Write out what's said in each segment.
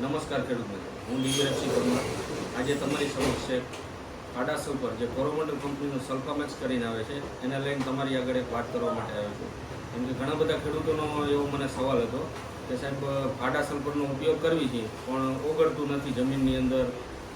નમસ્કાર ખેડૂત મિત્રો. હું ડીવીએફસી પરમાર. આજે તમારી સમક્ષ છે આડાસ ઉપર જે કોરોમંડલ કંપનીનું સલ્ફામેક્સ કરીને આવે છે, એને લઈને તમારી આગળ એક વાત કરવા માટે આવ્યો છું. કેમ કે ઘણા બધા ખેડૂતોનો એવો મને સવાલ હતો કે સાહેબ, આડા સલ્ફરનો ઉપયોગ કરવી છે, પણ ઓગળતું નથી જમીનની અંદર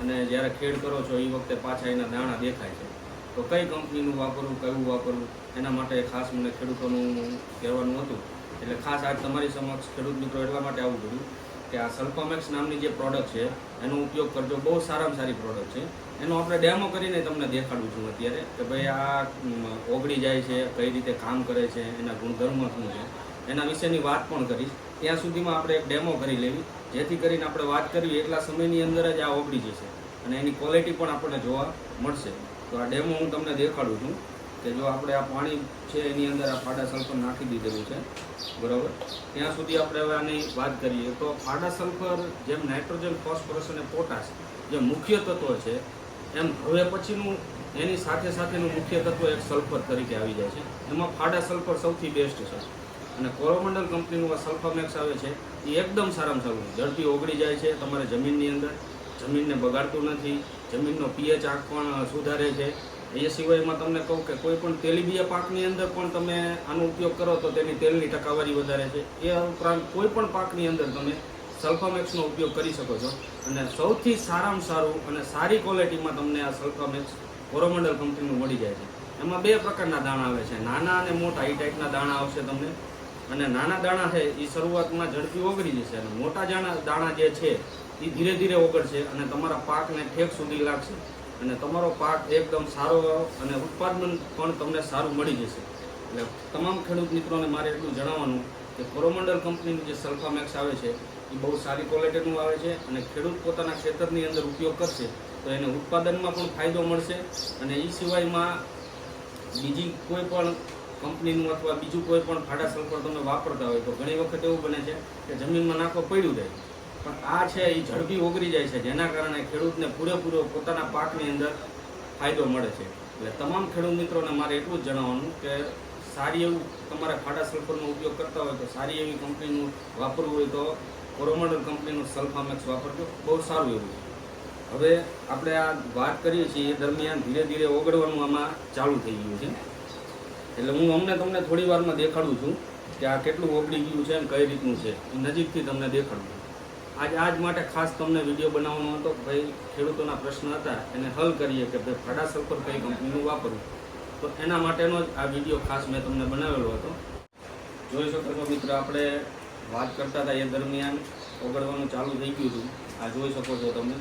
અને જ્યારે ખેડ કરો છો એ વખતે પાછા એના દાણા દેખાય છે. તો કઈ કંપનીનું વાપરવું, કયું વાપરવું, એના માટે ખાસ મને ખેડૂતોનું કહેવાનું હતું. એટલે ખાસ આજ તમારી સમક્ષ ખેડૂત મિત્રો એટલા માટે આવવું પડ્યું કે આ સલ્ફામેક્સ નામની જે પ્રોડક્ટ છે, એનો ઉપયોગ કરજો. બહુ સારામાં સારી પ્રોડક્ટ છે. એનો આપણે ડેમો કરીને તમને દેખાડું છું અત્યારે કે ભાઈ આ ઓગળી જાય છે, કઈ રીતે કામ કરે છે, એના ગુણધર્મ શું છે. એના વિશેની વાત પણ કરીશ. ત્યાં સુધીમાં આપણે એક ડેમો કરી લેવી. જેથી કરીને આપણે વાત કરવી એટલા સમયની અંદર જ આ ઓગળી જશે. અને એની ક્વોલિટી પણ આપણને જોવા મળશે. તો આ ડેમો હું તમને દેખાડું છું. કે જો આપણે આ પાણી છે એની અંદર આ ફાડા સલ્ફર નાખી દીધેલું છે, બરાબર? ત્યાં સુધી આપણે હવે આની વાત કરીએ તો ફાડા સલ્ફર જેમ નાઇટ્રોજન, ફોસ્ફરસ અને પોટાશ જે મુખ્ય તત્વ છે, એમ હવે પછીનું એની સાથે સાથેનું મુખ્ય તત્વ એક સલ્ફર તરીકે આવી જાય છે. એમાં ફાડા સલ્ફર સૌથી બેસ્ટ છે. અને કોરોમંડલ કંપનીનું આ સલ્ફામેક્સ આવે છે, એ એકદમ સારામાં સારું ઝડપી ઓગળી જાય છે તમારે જમીનની અંદર. જમીનને બગાડતું નથી. જમીનનો પીએચ આંખ પણ સુધારે છે. એ સિવાયમાં તમને કહું કે કોઈ પણ તેલીબિયા પાકની અંદર પણ તમે આનો ઉપયોગ કરો તો તેની તેલની ટકાવારી વધારે છે. એ ઉપરાંત કોઈ પણ પાકની અંદર તમે સલ્ફામેક્સનો ઉપયોગ કરી શકો છો. અને સૌથી સારામાં સારું અને સારી ક્વોલિટીમાં તમને આ સલ્ફામેક્સ કોરોમંડલ કંપનીનું મળી જાય છે. એમાં બે પ્રકારના દાણા આવે છે. નાના અને મોટા એ ટાઈપના દાણા આવશે તમને. અને નાના દાણા છે એ શરૂઆતમાં ઝડપી ઓગળી જશે અને મોટા દાણા દાણા જે છે એ ધીરે ધીરે ઓગળશે અને તમારા પાકને ઠેક સુધી લાગશે. અને તમારો પાક એકદમ સારો અને ઉત્પાદન પણ તમને સારું મળી જશે. એટલે તમામ ખેડૂત મિત્રોને મારે એટલું જણાવવાનું કે કોરોમંડલ કંપનીનું જે સલ્ફામેક્સ આવે છે, એ બહુ સારી ક્વોલિટીનું આવે છે અને ખેડૂત પોતાના ખેતરની અંદર ઉપયોગ કરશે તો એને ઉત્પાદનમાં પણ ફાયદો મળશે અને એ સિવાયમાં બીજી કોઈ પણ કંપનીનું અથવા બીજું કોઈ પણ ફાડા સલ્ફર તમે વાપરતા હોય તો ઘણી વખત એવું બને છે કે જમીનમાં નાખો પડ્યું જાય. પણ આ છે એ ઝડપી ઓગળી જાય છે, જેના કારણે ખેડૂતને પૂરેપૂરો પોતાના પાકની અંદર ફાયદો મળે છે. એટલે તમામ ખેડૂત મિત્રોને મારે એટલું જ જણાવવાનું કે સારી એવું તમારે ખાડા સલ્ફરનો ઉપયોગ કરતા હોય તો સારી એવી કંપનીનું વાપરવું હોય તો કોરોમંડલ કંપનીનું સલ્ફામેક્સ વાપરજો, બહુ સારું એવું છે. હવે આપણે આ વાત કરીએ છીએ, એ દરમિયાન ધીરે ધીરે ઓગળવાનું આમાં ચાલુ થઈ ગયું છે. એટલે હું અમને તમને થોડી વારમાં દેખાડું છું કે આ કેટલું ઓગળી ગયું છે અને કઈ રીતનું છે. એ નજીકથી તમને દેખાડું આજ આજ માટે ખાસ તમને વીડિયો બનાવવાનો હતો ભાઈ ખેડૂતોના પ્રશ્ન હતા, એને હલ કરીએ કે ભાઈ ફાડા સલ્ફર કઈ કંપનીનું વાપરવું? તો એના માટેનો જ આ વીડિયો ખાસ મેં તમને બનાવેલો હતો. જોઈ શકો છો મિત્ર, આપણે વાત કરતા હતા એ દરમિયાન ઓગળવાનું ચાલુ થઈ ગયું હતું. આ જોઈ શકો છો તમે.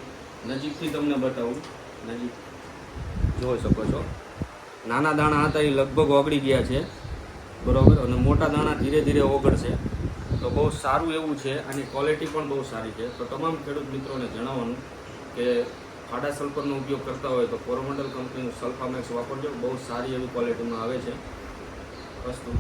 નજીકથી તમને બતાવું. નજીક જોઈ શકો છો. નાના દાણા હતા એ લગભગ ઓગળી ગયા છે. બરાબર? અને મોટા દાણા ધીરે ધીરે ઓગળશે. તો બહુ સારું એવું છે આની ક્વોલિટી પણ બહુ સારી છે. તો તમામ ખેડૂત મિત્રોને જણાવવાનું કે ફાડા સલ્ફરનો ઉપયોગ કરતા હોય તો કોરોમંડલ કંપનીનું સલ્ફામેક્સ વાપરજો. બહુ સારી એવી ક્વોલિટીમાં આવે છે. વસ્તુ.